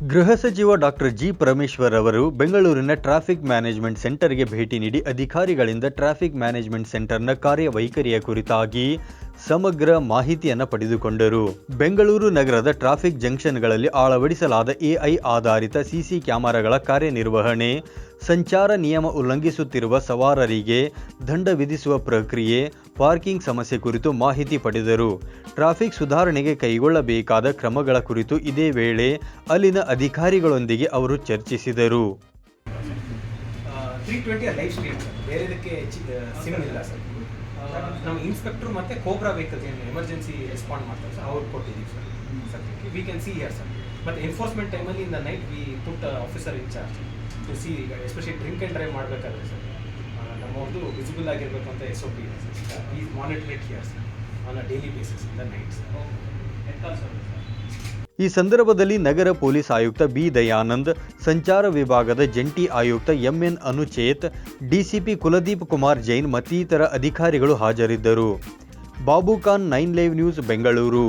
ಗೃಹ ಸಚಿವ doctor G Parameshwar ಅವರು ಬೆಂಗಳೂರಿನ ಟ್ರಾಫಿಕ್ ಮ್ಯಾನೇಜ್ಮೆಂಟ್ ಸೆಂಟರ್ಗೆ ಭೇಟಿ ನೀಡಿ ಅಧಿಕಾರಿಗಳಿಂದ ಟ್ರಾಫಿಕ್ ಮ್ಯಾನೇಜ್ಮೆಂಟ್ ಸೆಂಟರ್ನ ಕಾರ್ಯವೈಖರಿಯ ಕುರಿತಾಗಿ ಸಮಗ್ರ ಮಾಹಿತಿಯನ್ನು ಪಡೆದುಕೊಂಡರು. ಬೆಂಗಳೂರು ನಗರದ ಟ್ರಾಫಿಕ್ ಜಂಕ್ಷನ್ಗಳಲ್ಲಿ ಅಳವಡಿಸಲಾದ ಎಐ ಆಧಾರಿತ ಸಿಸಿ ಕ್ಯಾಮೆರಾಗಳ ಕಾರ್ಯನಿರ್ವಹಣೆ, ಸಂಚಾರ ನಿಯಮ ಉಲ್ಲಂಘಿಸುತ್ತಿರುವ ಸವಾರರಿಗೆ ದಂಡ ವಿಧಿಸುವ ಪ್ರಕ್ರಿಯೆ, ಪಾರ್ಕಿಂಗ್ ಸಮಸ್ಯೆ ಕುರಿತು ಮಾಹಿತಿ ಪಡೆದರು. ಟ್ರಾಫಿಕ್ ಸುಧಾರಣೆಗೆ ಕೈಗೊಳ್ಳಬೇಕಾದ ಕ್ರಮಗಳ ಕುರಿತು ಇದೇ ವೇಳೆ ಅಲ್ಲಿನ ಅಧಿಕಾರಿಗಳೊಂದಿಗೆ ಅವರು ಚರ್ಚಿಸಿದರು. ಸಿಮ್ ಸರ್. ನಮ್ಮ ಇನ್ಸ್ಪೆಕ್ಟರ್ ಮತ್ತೆ ಕೋಬ್ರಾ ವೆಹಿಕಲ್ಸ್ ಏನು ಎಮರ್ಜೆನ್ಸಿ ರೆಸ್ಪಾಂಡ್ ಮಾಡ್ತಾರೆ ಸರ್ ಅವ್ರು ಕೊಟ್ಟಿದ್ದೀವಿ ಸರ್ ಸದ್ಯಕ್ಕೆ we can see here sir but enforcement ಟೈಮಲ್ಲಿ in the night we put officer in charge to see especially drink and drive ಮಾಡಬೇಕಾದ್ರೆ ಸರ್ ನಮ್ಮವ್ರದ್ದು ವಿಸಿಬಲ್ ಆಗಿರಬೇಕು ಅಂತ ಎಸ್ ಒ ಪಿ ಇದೆ sir is monitor it here sir on a daily basis in the night sir ಈ ಸಂದರ್ಭದಲ್ಲಿ ನಗರ police ಆಯುಕ್ತ B Dayanand, ಸಂಚಾರ ವಿಭಾಗದ ಜಂಟಿ ಆಯುಕ್ತ M N Anuchet, DCP Kuldeep Kumar Jain ಮತ್ತಿತರ ಅಧಿಕಾರಿಗಳು ಹಾಜರಿದ್ದರು. Babu Khan nine live news Bengaluru.